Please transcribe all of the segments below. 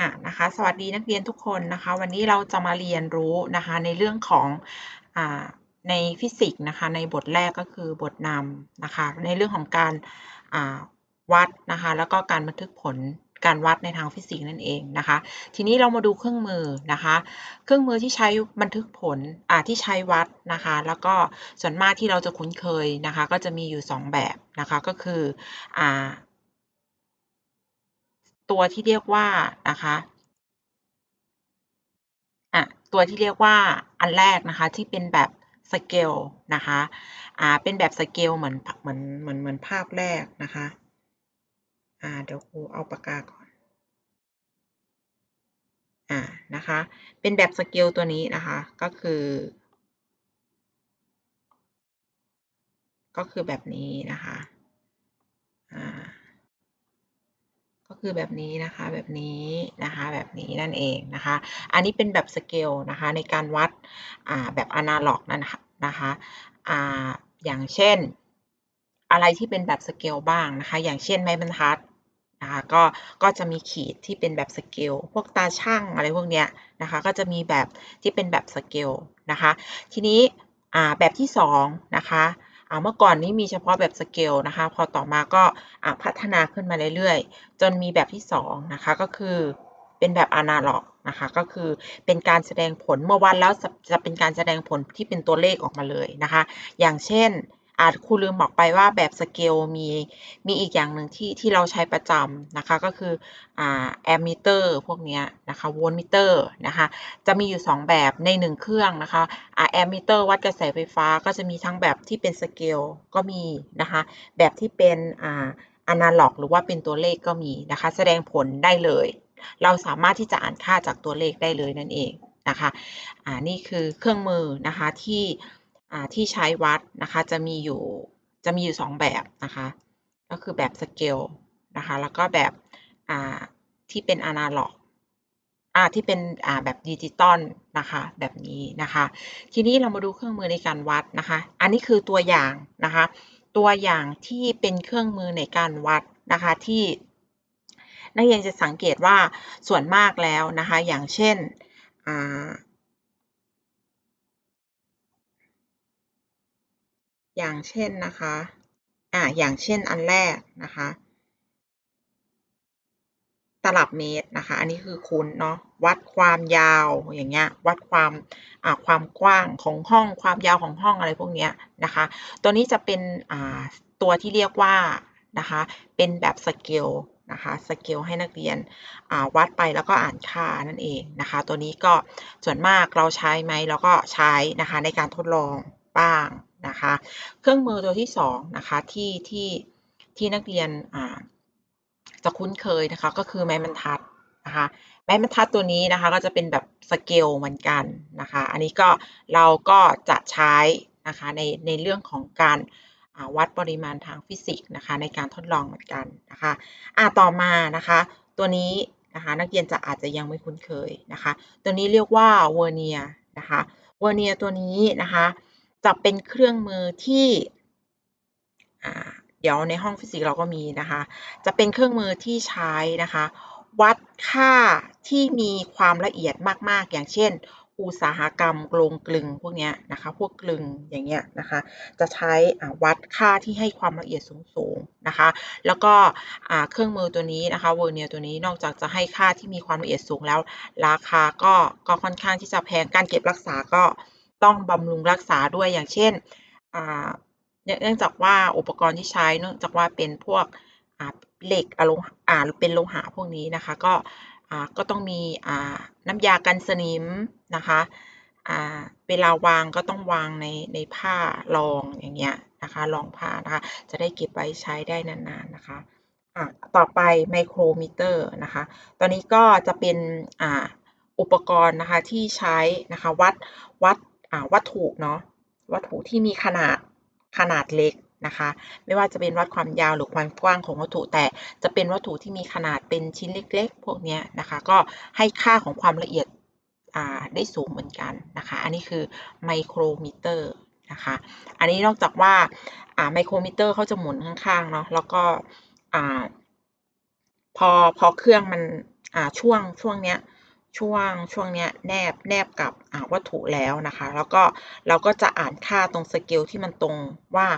อะนะคะสวัสดีนักเรียนทุกคนนะคะ วันนี้เราจะมาเรียนรู้นะคะในเรื่องของอ่าในฟิสิกส์นะคะ ในบทแรกก็คือบทนำนะคะ ในเรื่องของการอ่าวัดนะคะ แล้วก็การบันทึกผลการวัดในทางฟิสิกส์นั่นเองนะคะ ทีนี้เรามาดูเครื่องมือนะคะ เครื่องมือที่ใช้บันทึกผลอ่าที่ใช้วัดนะคะ แล้วก็ส่วนมากที่เราจะคุ้นเคยนะคะ ก็จะมีอยู่ 2 แบบนะคะ ก็คืออ่า ตัวที่เรียกว่านะคะอะตัวที่เรียกว่าอันแรกนะคะที่เป็นแบบสเกลนะคะอ่าเป็นแบบสเกลเหมือนเหมือนเหมือนเหมือนภาพแรกนะคะอ่าเดี๋ยวครูเอาปากกาก่อนอ่านะคะเป็นแบบสเกลตัวนี้นะคะก็คือ ก็คือแบบนี้นะคะอ่า คือแบบนี้นะคะ แบบนี้นะคะ แบบนี้นั่นเองนะคะ อันนี้เป็นแบบสเกลนะคะในการวัดแบบอนาล็อกนั่นนะคะอย่างเช่น อะไรที่เป็นแบบสเกลบ้างนะคะ อย่างเช่นไม้บรรทัดนะคะก็ก็จะมีขีดที่เป็นแบบสเกลพวกตาช่างอะไรพวกเนี้ยนะคะก็จะมีแบบที่เป็นแบบสเกลนะคะ ทีนี้แบบที่2นะคะ เมื่อก่อนนี้มีเฉพาะแบบสเกลนะคะ พอต่อมาก็พัฒนาขึ้นมาเรื่อยๆ จนมีแบบที่2นะคะก็คือเป็นแบบอนาล็อกนะคะก็คือเป็นการแสดงผลเมื่อวันแล้วจะเป็นการแสดงผลที่เป็นตัวเลขออกมาเลยนะคะ อย่างเช่น อาจครูลืมบอกไปว่าแบบสเกลมีมีอีกอย่างหนึ่งที่ที่เราใช้ประจำนะคะก็คืออ่าแอมมิเตอร์พวกนี้นะคะโวลต์มิเตอร์นะคะจะมีอยู่ 2 แบบใน 1 เครื่องนะคะอ่าแอมมิเตอร์วัดกระแสไฟฟ้าก็จะมีทั้งแบบที่เป็นสเกลก็มีนะคะแบบที่เป็นอ่าอนาล็อกหรือว่าเป็นตัวเลขก็มีนะคะแสดงผลได้เลย เราสามารถที่จะอ่านค่าจากตัวเลขได้เลยนั่นเองนะคะอ่านี่คือเครื่องมือนะคะที่ ที่ใช้วัดนะคะจะมีอยู่จะมีอยู่ 2 แบบนะคะก็คือแบบสเกลนะคะแล้วก็แบบที่เป็นอนาล็อกที่เป็นแบบดิจิตอลนะคะแบบนี้นะคะทีนี้เรามาดูเครื่องมือในการวัดนะคะอันนี้คือตัวอย่างนะคะตัวอย่างที่เป็นเครื่องมือในการวัดนะคะที่นักเรียนจะสังเกตว่าส่วนมากแล้วนะคะอย่างเช่น อย่างเช่นนะคะอ่าอย่างเช่นอันแรกนะคะ ตลับเมตรนะคะ อันนี้คือคุณเนาะวัดความยาวอย่างเงี้ยวัดความอ่าความกว้างของห้องความยาวของห้องอะไรพวกเนี้ยนะคะ ตัวนี้จะเป็นอ่าตัวที่เรียกว่านะคะเป็นแบบสเกลนะคะสเกลให้นักเรียนอ่าวัดไปแล้วก็อ่านค่านั่นเองนะคะ ตัวนี้ก็ส่วนมากเราใช้ไหมเราก็ใช้นะคะในการทดลองบ้าง นะคะ เครื่องมือตัวที่2นะคะที่ที่ที่นักเรียนจะคุ้นเคยนะคะก็คือไม้บรรทัดนะคะไม้บรรทัดตัวนี้นะคะก็จะเป็นแบบสเกลเหมือนกันนะคะอันนี้ก็เราก็จะใช้นะคะในในเรื่องของการวัดปริมาณทางฟิสิกส์นะคะในการทดลองเหมือนกันนะคะอ่าต่อมานะคะตัวนี้นะคะนักเรียนจะอาจจะยังไม่คุ้นเคยนะคะ ตัวนี้เรียกว่าเวอร์เนียนะคะเวอร์เนียตัวนี้นะคะ จะเป็นเครื่องมือที่เดี๋ยวในห้องฟิสิกส์เราก็มีนะคะ จะเป็นเครื่องมือที่ใช้นะคะ วัดค่าที่มีความละเอียดมาก ๆ อย่างเช่น อุตสาหกรรมกลงกลึงพวกนี้นะคะ พวกกลึงอย่างเงี้ยนะคะ จะใช้วัดค่าที่ให้ความละเอียดสูงๆนะคะ แล้วก็เครื่องมือตัวนี้นะคะเวอร์เนียตัวนี้นอกจากจะให้ค่าที่มีความละเอียดสูงแล้ว ราคาก็ก็ค่อนข้างที่จะแพงการเก็บรักษาก็ ต้องบำรุงรักษาด้วยอย่างเช่นเนื่องจากว่าอุปกรณ์ที่ใช้เนื่องจากว่าเป็นพวกเหล็กอะโลหะหรือเป็นโลหะพวกนี้นะคะ ก็ก็ต้องมีน้ำยากันสนิมนะคะเวลาวางก็ต้องวางในในผ้ารองอย่างเงี้ยนะคะรองผ้านะคะจะได้เก็บไว้ใช้ได้นานๆนะคะต่อไปไมโครมิเตอร์นะคะตอนนี้ก็จะเป็นอุปกรณ์นะคะที่ใช้นะคะวัดวัด วัตถุเนาะวัตถุที่มีขนาดขนาดเล็กนะคะ ไม่ว่าจะเป็นวัดความยาวหรือความกว้างของวัตถุ แต่จะเป็นวัตถุที่มีขนาดเป็นชิ้นเล็ก ๆ พวกนี้นะคะ ก็ให้ค่าของความละเอียดได้สูงเหมือนกันนะคะ อันนี้คือไมโครมิเตอร์นะคะ อันนี้นอกจากว่าไมโครมิเตอร์เขาจะหมุนข้างๆเนาะ แล้วก็พอพอเครื่องมันช่วงช่วงเนี้ย ช่วงช่วงเนี้ยแนบแนบกับวัตถุแล้วนะคะ แล้วก็เราก็จะอ่านค่าตรงสเกลที่มันตรงว่า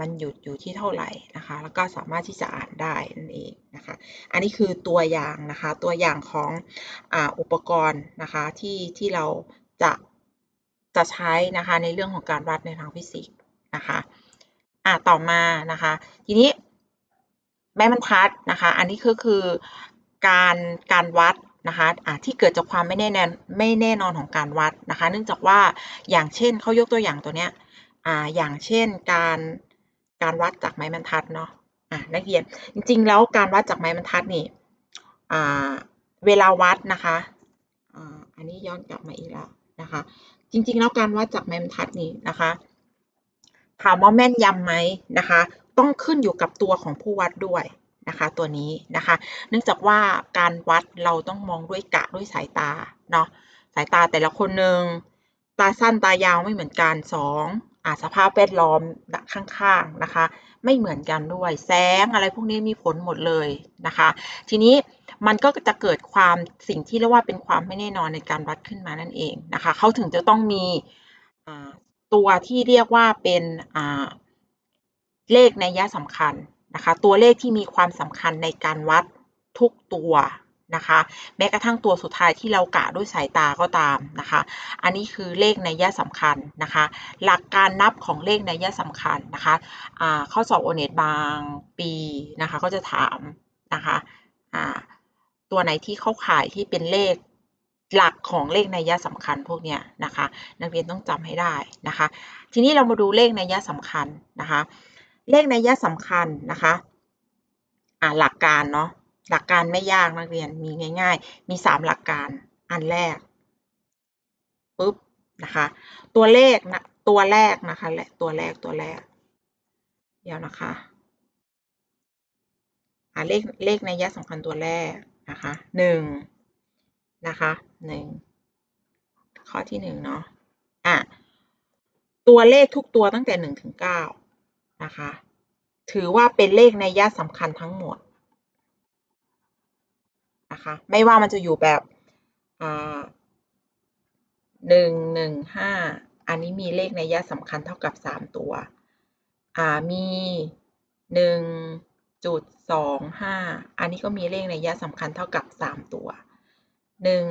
มันหยุดอยู่ที่เท่าไหร่นะคะ แล้วก็สามารถที่จะอ่านได้นั่นเองนะคะ อันนี้คือตัวอย่างนะคะ ตัวอย่างของออุปกรณ์นะคะที่ที่เราจะจะใช้นะคะในเรื่องของการวัดในทางฟิสิกส์นะคะอ่าต่อมานะคะ ทีนี้แม่บรรทัดนะคะ อันนี้ก็คือการการวัด นะคะะที่เกิดจากความไม่แน่นอนไม่แน่นอนของการวัดนะคะ เนื่องจากว่าอย่างเช่นเขายกตัวอย่างตัวเนี้ยออย่างเช่นการการวัดจากไม้บรรทัดเนาะอ่านักเรียนจริงๆ แล้วการวัดจากไม้บรรทัดนี่เวลาวัดนะคะอันนี้ย้อนกลับมาอีกแล้วนะคะ จริงๆ แล้วการวัดจากไม้บรรทัดนี่นะคะถามว่าแม่นยำไหมนะคะ ต้องขึ้นอยู่กับตัวของผู้วัดด้วย นะคะ ตัวนี้นะคะ เนื่องจากว่าการวัดเราต้องมองด้วยกะด้วยสายตาเนาะสายตาแต่ละคนหนึ่งตาสั้นตายาวไม่เหมือนกันสองอาสภาพแวดล้อมข้างๆนะคะ ไม่เหมือนกันด้วยแสงอะไรพวกนี้มีผลหมดเลยนะคะ ทีนี้มันก็จะเกิดความสิ่งที่เรียกว่าเป็นความไม่แน่นอนในการวัดขึ้นมานั่นเองนะคะเขาถึงจะต้องมีตัวที่เรียกว่าเป็นเลขในยะสำคัญ นะคะ ตัวเลขที่มีความสำคัญในการวัดทุกตัวนะคะ แม้กระทั่งตัวสุดท้ายที่เรากะด้วยสายตาก็ตามนะคะ อันนี้คือเลขในยะสำคัญนะคะ หลักการนับของเลขในยะสำคัญนะคะข้อสอบโอเน็ตบางปีนะคะก็จะถามนะคะตัวไหนที่เข้าข่ายที่เป็นเลขหลักของเลขในยะสำคัญพวกเนี้ยนะคะ นักเรียนต้องจำให้ได้นะคะ ทีนี้เรามาดูเลขในยะสำคัญนะคะ เลขนัยสำคัญนะคะอ่าหลักการเนาะหลักการไม่ยากนักเรียนมีง่าย ๆ มี 3 หลักการอันแรกปุ๊บนะคะตัวเลขนะตัวแรกนะคะและตัวแรกตัวแรก เดี๋ยวนะคะอ่าเลขเลขในยะสำคัญตัวแรกนะคะหนึ่งนะคะหนึ่งข้อที่หนึ่งเนาะอะตัวเลขทุกตัวตั้งแต่หนึ่งถึงเก้า นะคะ ถือว่าเป็นเลขในยะสำคัญทั้งหมดนะคะ ไม่ว่ามันจะอยู่แบบหนึ่งหนึ่งห้าอันนี้มีเลขในยะสำคัญเท่ากับสามตัว มีหนึ่งจุดสองห้าอันนี้ก็มีเลขในยะสำคัญเท่ากับสามตัวหนึ่ง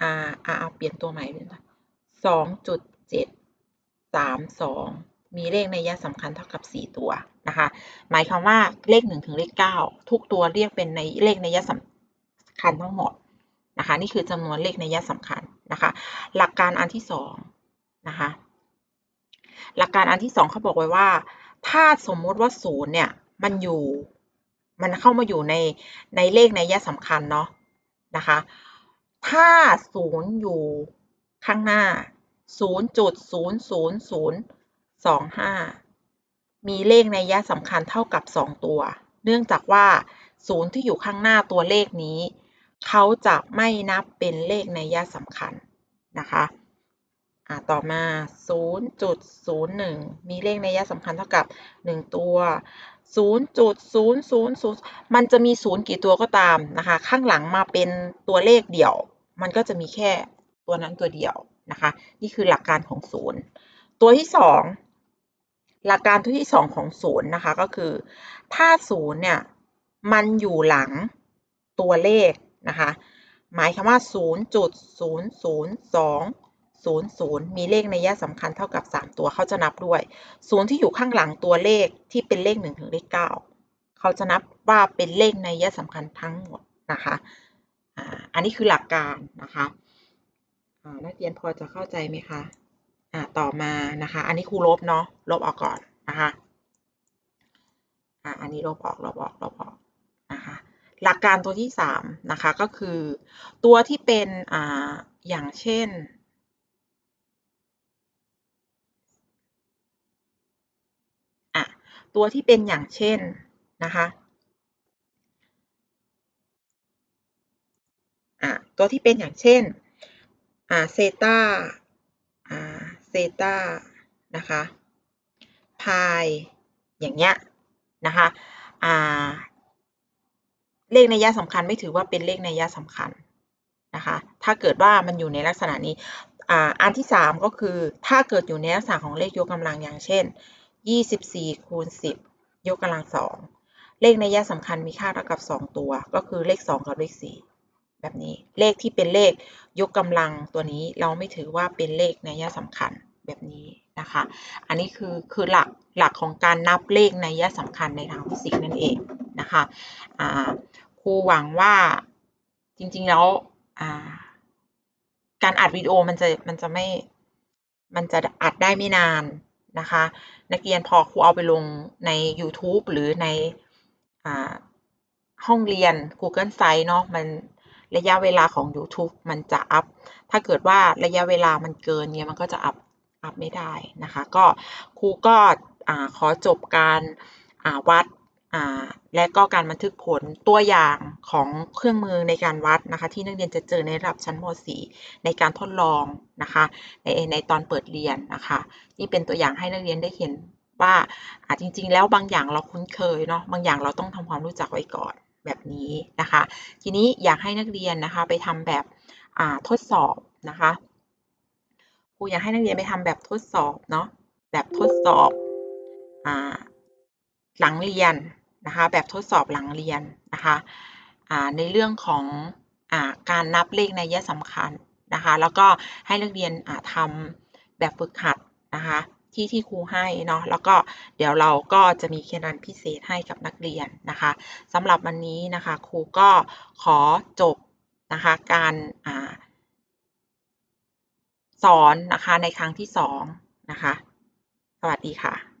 อ่าอ่าเอาเปลี่ยนตัวใหม่เลยนสองจุดเจ็ดสามสอง มีเลขในยะสำคัญเท่ากับ 4 ตัวนะคะ หมายความว่าเลข1ถึงเลข9ทุกตัวเรียกเป็นในเลขในยะสำคัญทั้งหมดนะคะ นี่คือจำนวนเลขในยะสำคัญนะคะ หลักการอันที่2นะคะ หลักการอันที่ 2เขาบอกไว้ว่า ถ้าสมมติว่าศูนย์เนี่ยมันอยู่มันเข้ามาอยู่ในในเลขในยะสำคัญเนาะนะคะ ถ้าศูนย์อยู่ข้างหน้า 0.0002มีเลขในยะสำคัญเท่ากับ 2 ตัว เนื่องจากว่าศูนย์ที่อยู่ข้างหน้าตัวเลขนี้ เขาจะไม่นับเป็นเลขในยะสำคัญนะคะอ่าต่อมา 0.01 มีเลขในยะสำคัญเท่ากับ 1 ตัว 0.000 มันจะมีศูนย์กี่ตัวก็ตามนะคะ ข้างหลังมาเป็นตัวเลขเดี่ยว มันก็จะมีแค่ตัวนั้นตัวเดียวนะคะ นี่คือหลักการของศูนย์ตัวที่สอง หลักการที่สองของศูนย์นะคะก็คือ ถ้าศูนย์เนี่ยมันอยู่หลังตัวเลขนะคะหมายคำว่า 0.00200 มีเลขในยะสำคัญเท่ากับ 3 ตัวเขาจะนับด้วยศูนย์ที่อยู่ข้างหลังตัวเลขที่เป็นเลข 1 ถึงเลข 9 เขาจะนับว่าเป็นเลขในยะสำคัญทั้งหมดนะคะอันนี้คือหลักการนะคะนักเรียนพอจะเข้าใจไหมคะ อ่าต่อมานะคะ อันนี้ครูลบเนาะลบออกก่อนนะคะอ่าอันนี้ลบออกลบออกลบออกนะคะหลักการตัวที่สามนะคะก็คือตัวที่เป็นอ่าอย่างเช่นอะตัวที่เป็นอย่างเช่นนะคะอะตัวที่เป็นอย่างเช่นอ่าเซตาอ่า เซตานะคะพายอย่างเงี้ยนะคะอ่าเลขในยะสำคัญไม่ถือว่าเป็นเลขในยะสำคัญนะคะถ้าเกิดว่ามันอยู่ในลักษณะนี้อ่าอันที่ 3 ก็คือถ้าเกิดอยู่ในลักษณะของเลขยกกำลังอย่างเช่น 24คูณ10 ยกกำลัง2เลขในยยะสำคัญมีค่าเท่ากับ 2 ตัว ก็คือเลข 2 กับเลข 4 แบบนี้เลขที่เป็นเลขยกกำลังตัวนี้เราไม่ถือว่าเป็นเลขนัยะสำคัญแบบนี้นะคะ อันนี้คือคือหลักหลักของการนับเลขนัยะสำคัญในทางฟิสิกส์นั่นเองนะคะครูหวังว่าจริงๆแล้วการอัดวิดีโอมันจะมันจะไม่มันจะอัดได้ไม่นานนะคะ นักเรียนพอครูเอาไปลงใน YouTube หรือในอห้องเรียน Google Site เนาะมัน ระยะเวลาของ YouTube มันจะอัพ ถ้าเกิดว่าระยะเวลามันเกินเนี่ยมันก็จะอัพอัพไม่ได้นะคะ ก็ครูก็อ่าขอจบการอ่าวัดอ่าและก็การบันทึกผลตัวอย่างของเครื่องมือในการวัดนะคะ ที่นักเรียนจะเจอในระดับชั้นม .4 ในการทดลองนะคะในในตอนเปิดเรียนนะคะนี่เป็นตัวอย่างให้นักเรียนได้เห็นว่าอ่าจริง ๆ แล้วบางอย่างเราคุ้นเคยเนาะบางอย่างเราต้องทำความรู้จักไว้ก่อน แบบนี้นะคะ ทีนี้อยากให้นักเรียนนะคะ ไปทำแบบทดสอบนะคะครูอยากให้นักเรียนไปทำแบบทดสอบเนาะแบบทดสอบอหลังเรียนนะคะ แบบทดสอบหลังเรียนนะคะในเรื่องของอการนับเลขในยะสำคัญนะคะ แล้วก็ให้นักเรียนอ่าทำแบบฝึกหัดนะคะ ที่ที่ครูให้เนาะแล้วก็เดี๋ยวเราก็จะมีเคะแนนพิเศษให้กับนักเรียนนะคะสำหรับวันนี้นะคะครูก็ขอจบนะคะการอสอนนะคะในครั้งที่สองนะคะ สวัสดีค่ะ